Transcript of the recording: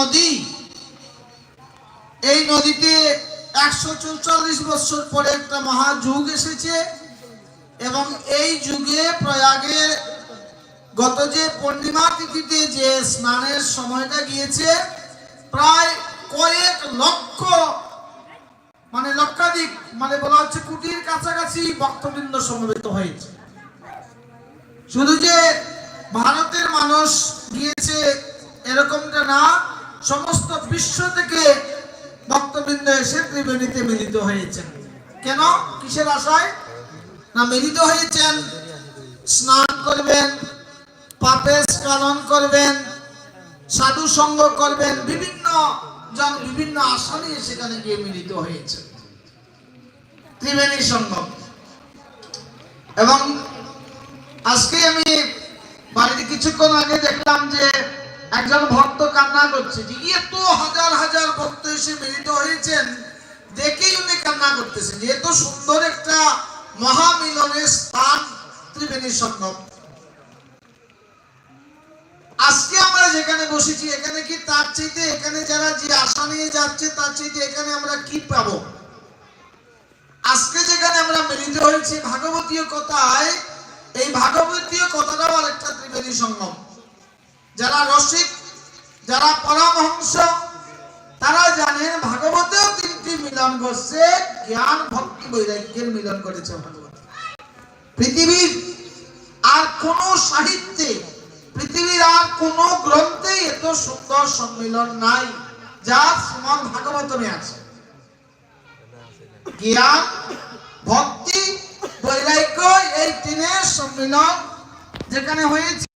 নদী। এই নদীতে একশো চৌচল্লিশ বছর পরে একটা মহাযুগ এসেছে এবং এই যুগে প্রয়াগে গত যে পূর্ণিমা তিথিতে যে স্নানের সময়টা গিয়েছে, প্রায় কয়েক লক্ষ মানে লক্ষাধিক মানে বলা হচ্ছে কুটির কাছাকাছি ভক্তবৃন্দ সমবেত হয়েছে। শুধু যে ভারতের মানুষ গিয়েছে এরকমটা না সমস্ত বিশ্ব থেকে ভক্তবৃন্দ এসে ত্রিবেণীতে মিলিত হয়েছেন। কেন? কিসের আশায়? না মিলিত হয়েছেন, স্নান করবেন পাপের স্কালন করবেন, সাধু সঙ্গ করবেন, বিভিন্ন জন, বিভিন্ন আশা নিয়ে সেখানে গিয়ে মিলিত হয়েছে ত্রিবেণী সঙ্গম এবং আজকে আমি বাড়িতে কিছুক্ষণ আগে দেখলাম যে একজন ভক্ত কান্না করছে, যে এত হাজার হাজার ভক্ত এসে মিলিত হয়েছেন, দেখেই উনি কান্না করতেছেন। এত সুন্দর একটা মহামিলনের স্থান ত্রিবেণী সঙ্গম আজকে আমরা যেখানে বসেছি, এখানে কি তার চাইতে, এখানে যারা যে আশা নিয়ে যাচ্ছে, তার চাইতে এখানে আমরা কি পাব? আজকে যেখানে আমরা মিলিত হয়েছি, ভাগবতীয় কথায়, এই ভাগবতীয় কথাটাও আরেকটা ত্রিবেণী সঙ্গম যারা রসিক, যারা পরমহংস, তারা জানেন ভাগবতেও তিনটি মিলন করছে জ্ঞান, ভক্তি, বৈরাগ্যের মিলন করেছে ভাগবত। পৃথিবীর আর কোন সাহিত্যে, পৃথিবীর আর কোন গ্রন্থে এত সুন্দর সম্মিলন নাই, যা শ্রীমদ ভাগবতমে আছে। জ্ঞান, ভক্তি, বৈরাগ্য এই তিনের সম্মিলন যেখানে হয়েছে।